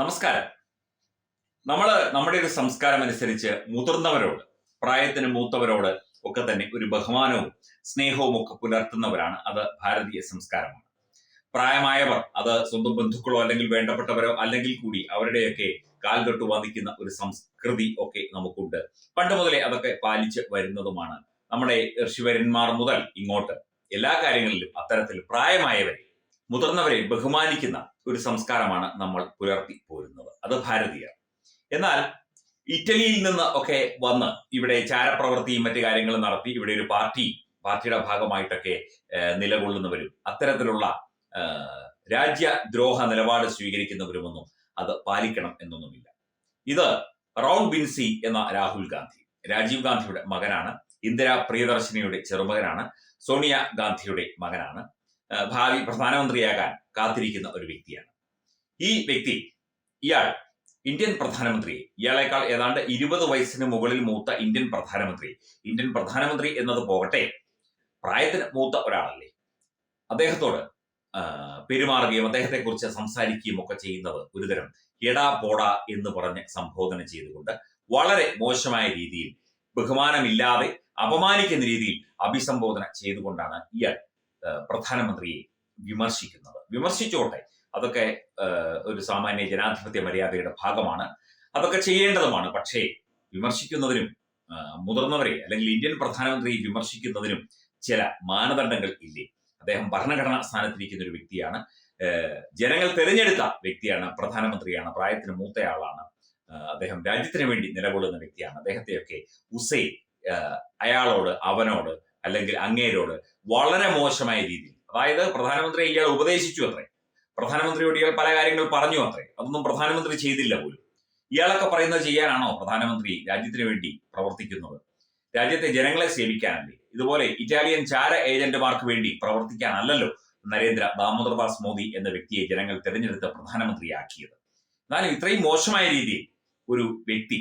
നമസ്കാരം. നമ്മൾ നമ്മുടെ ഒരു സംസ്കാരം അനുസരിച്ച് മുതിർന്നവരോട് പ്രായത്തിന് മൂത്തവരോട് ഒക്കെ തന്നെ ഒരു ബഹുമാനവും സ്നേഹവും ഒക്കെ പുലർത്തുന്നവരാണ് അത് ഭാരതീയ സംസ്കാരമാണ്. പ്രായമായവർ അത് സ്വന്തം ബന്ധുക്കളോ അല്ലെങ്കിൽ വേണ്ടപ്പെട്ടവരോ അല്ലെങ്കിൽ കൂടി അവരുടെയൊക്കെ കാൽ തൊട്ട് വധിക്കുന്ന ഒരു സംസ്കൃതി ഒക്കെ നമുക്കുണ്ട്. പണ്ട് മുതലേ അതൊക്കെ പാലിച്ച് വരുന്നതുമാണ് നമ്മുടെ ഋഷിവരന്മാർ മുതൽ ഇങ്ങോട്ട്. എല്ലാ കാര്യങ്ങളിലും അത്തരത്തിൽ പ്രായമായവരെ മുതിർന്നവരെ ബഹുമാനിക്കുന്ന ഒരു സംസ്കാരമാണ് നമ്മൾ പുലർത്തി പോരുന്നത്. അത് ഭാരതീയർ എന്നാൽ ഇറ്റലിയിൽ നിന്ന് ഒക്കെ വന്ന് ഇവിടെ ചാരപ്രവൃത്തിയും മറ്റു കാര്യങ്ങളും നടത്തി ഇവിടെ ഒരു പാർട്ടി പാർട്ടിയുടെ ഭാഗമായിട്ടൊക്കെ നിലകൊള്ളുന്നവരും അത്തരത്തിലുള്ള രാജ്യദ്രോഹ നിലപാട് സ്വീകരിക്കുന്നവരുമൊന്നും അത് പാലിക്കണം എന്നൊന്നുമില്ല. ഇത് റോൺ ബിൻസി എന്ന രാഹുൽ ഗാന്ധി രാജീവ് ഗാന്ധിയുടെ മകനാണ്. ഇന്ദിരാ പ്രിയദർശിനിയുടെ ചെറുമകനാണ്. സോണിയ ഗാന്ധിയുടെ മകനാണ്. ഭാവി പ്രധാനമന്ത്രിയാകാൻ കാത്തിരിക്കുന്ന ഒരു വ്യക്തിയാണ്. ഈ വ്യക്തി ഇയാൾ ഇന്ത്യൻ പ്രധാനമന്ത്രി. ഇയാളെക്കാൾ ഏതാണ്ട് ഇരുപത് വയസ്സിന് മുകളിൽ മൂത്ത ഇന്ത്യൻ പ്രധാനമന്ത്രി. ഇന്ത്യൻ പ്രധാനമന്ത്രി എന്നത് പോകട്ടെ പ്രായത്തിന് മൂത്ത ഒരാളല്ലേ. അദ്ദേഹത്തോട് പെരുമാറുകയും അദ്ദേഹത്തെക്കുറിച്ച് സംസാരിക്കുകയും ഒക്കെ ചെയ്യുന്നത് ഒരുതരം എടാ പോടാ എന്ന് പറഞ്ഞ് സംബോധന ചെയ്തുകൊണ്ട് വളരെ മോശമായ രീതിയിൽ ബഹുമാനമില്ലാതെ അപമാനിക്കുന്ന രീതിയിൽ അഭിസംബോധന ചെയ്തുകൊണ്ടാണ് ഇയാൾ പ്രധാനമന്ത്രിയെ വിമർശിക്കുന്നത്. വിമർശിച്ചോട്ടെ. അതൊക്കെ ഒരു സാമാന്യ ജനാധിപത്യ മര്യാദയുടെ ഭാഗമാണ്. അതൊക്കെ ചെയ്യേണ്ടതുമാണ്. പക്ഷേ വിമർശിക്കുന്നതിനും മുതിർന്നവരെ അല്ലെങ്കിൽ ഇന്ത്യൻ പ്രധാനമന്ത്രിയെ വിമർശിക്കുന്നതിനും ചില മാനദണ്ഡങ്ങൾ ഇല്ലേ? അദ്ദേഹം ഭരണഘടനാ സ്ഥാനത്തിരിക്കുന്ന ഒരു വ്യക്തിയാണ്. ജനങ്ങൾ തിരഞ്ഞെടുത്ത വ്യക്തിയാണ് പ്രധാനമന്ത്രിയാണ് പ്രായത്തിന് മൂത്തയാളാണ്. അദ്ദേഹം രാജ്യത്തിന് വേണ്ടി നിലകൊള്ളുന്ന വ്യക്തിയാണ്. അദ്ദേഹത്തെയൊക്കെ ഉസൈ അയാളോട് അവനോട് അല്ലെങ്കിൽ അങ്ങേരോട് വളരെ മോശമായ രീതിയിൽ. അതായത് പ്രധാനമന്ത്രി ഇയാൾ ഉപദേശിച്ചു അത്രേ. പ്രധാനമന്ത്രിയോട് ഇയാൾ പല കാര്യങ്ങൾ പറഞ്ഞു അത്രേ. അതൊന്നും പ്രധാനമന്ത്രി ചെയ്തില്ല പോലും. ഇയാളൊക്കെ പറയുന്നത് ചെയ്യാനാണോ പ്രധാനമന്ത്രി രാജ്യത്തിന് വേണ്ടി പ്രവർത്തിക്കുന്നത്? രാജ്യത്തെ ജനങ്ങളെ സേവിക്കാനല്ലേ? ഇതുപോലെ ഇറ്റാലിയൻ ചാര ഏജന്റുമാർക്ക് വേണ്ടി പ്രവർത്തിക്കാനല്ലല്ലോ നരേന്ദ്ര ദാമോദർദാസ് മോദി എന്ന വ്യക്തിയെ ജനങ്ങൾ തെരഞ്ഞെടുത്ത് പ്രധാനമന്ത്രിയാക്കിയത്. എന്നാലും ഇത്രയും മോശമായ രീതിയിൽ ഒരു വ്യക്തി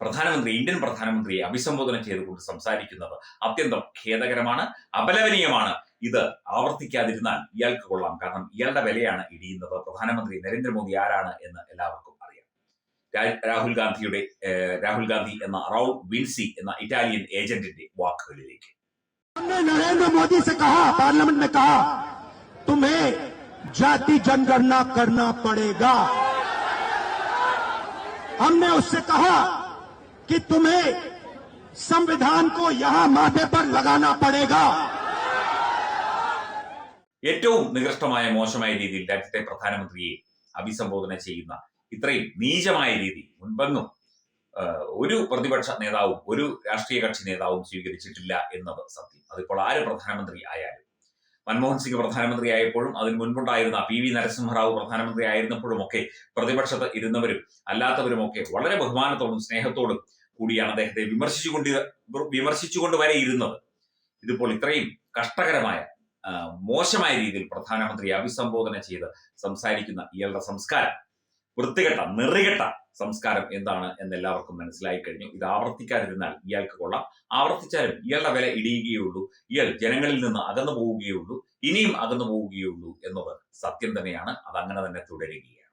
പ്രധാനമന്ത്രി ഇന്ത്യൻ പ്രധാനമന്ത്രിയെ അഭിസംബോധന ചെയ്തുകൊണ്ട് സംസാരിക്കുന്നത് അത്യന്തം ഖേദകരമാണ് അപലപനീയമാണ് ഇത് ആവർത്തിക്കാതിരുന്നാൽ ഇയാൾക്ക് കൊള്ളാം കാരണം ഇയാളുടെ വിലയാണ് ഇടിയുന്നത് പ്രധാനമന്ത്രി നരേന്ദ്രമോദി ആരാണ് എന്ന് എല്ലാവർക്കും അറിയാം രാ- രാഹുൽ ഗാന്ധിയുടെ ഏഹ്, രാഹുൽ ഗാന്ധി എന്ന റൗൾ വിൻസി എന്ന ഇറ്റാലിയൻ ഏജന്റിന്റെ വാക്കുകളിലേക്ക് हमने नरेंद्र मोदी से कहा पार्लियामेंट में कहा तुम्हें जाति जनगणना करना पड़ेगा हमने उससे कहा कि तुम्हें संविधान को यहां माथे पर लगाना पड़ेगा ഏറ്റവും നികൃഷ്ടമായ മോശമായ രീതിയിൽ രാജ്യത്തെ പ്രധാനമന്ത്രിയെ അഭിസംബോധന ചെയ്യുന്ന ഇത്രയും നീചമായ രീതി മുൻപെങ്ങും ആ, ഒരു പ്രതിപക്ഷ നേതാവും ഒരു രാഷ്ട്രീയ കക്ഷി നേതാവും സ്വീകരിച്ചിട്ടില്ല എന്നത് സത്യം അതിപ്പോൾ ആര് പ്രധാനമന്ത്രി ആയാലും മൻമോഹൻ സിംഗ് പ്രധാനമന്ത്രി ആയപ്പോഴും അതിന് മുൻപുണ്ടായിരുന്ന പി വി നരസിംഹറാവു പ്രധാനമന്ത്രി ആയിരുന്നപ്പോഴും ഒക്കെ പ്രതിപക്ഷത്ത് ഇരുന്നവരും അല്ലാത്തവരുമൊക്കെ വളരെ ബഹുമാനത്തോടും സ്നേഹത്തോടും കൂടിയാണ് അദ്ദേഹത്തെ വിമർശിച്ചുകൊണ്ട് വിമർശിച്ചുകൊണ്ട് വരെ ഇരുന്നത്. ഇതിപ്പോൾ ഇത്രയും കഷ്ടകരമായ മോശമായ രീതിയിൽ പ്രധാനമന്ത്രി അഭിസംബോധന ചെയ്ത് സംസാരിക്കുന്ന ഇയാളുടെ സംസ്കാരം വൃത്തികെട്ട നിറികെട്ട സംസ്കാരം എന്താണ് എന്ന് എല്ലാവർക്കും മനസ്സിലായി കഴിഞ്ഞു. ഇത് ആവർത്തിക്കാതിരുന്നാൽ ഇയാൾക്ക് കൊള്ളാം. ആവർത്തിച്ചാലും ഇയാളുടെ വില ഇടിയുകയുള്ളൂ ഇയാൾ ജനങ്ങളിൽ നിന്ന് അകന്നു പോവുകയുള്ളൂ ഇനിയും അകന്നു പോവുകയുള്ളൂ എന്നത് സത്യം തന്നെയാണ്. അത് അങ്ങനെ തന്നെ തുടരുകയാണ്.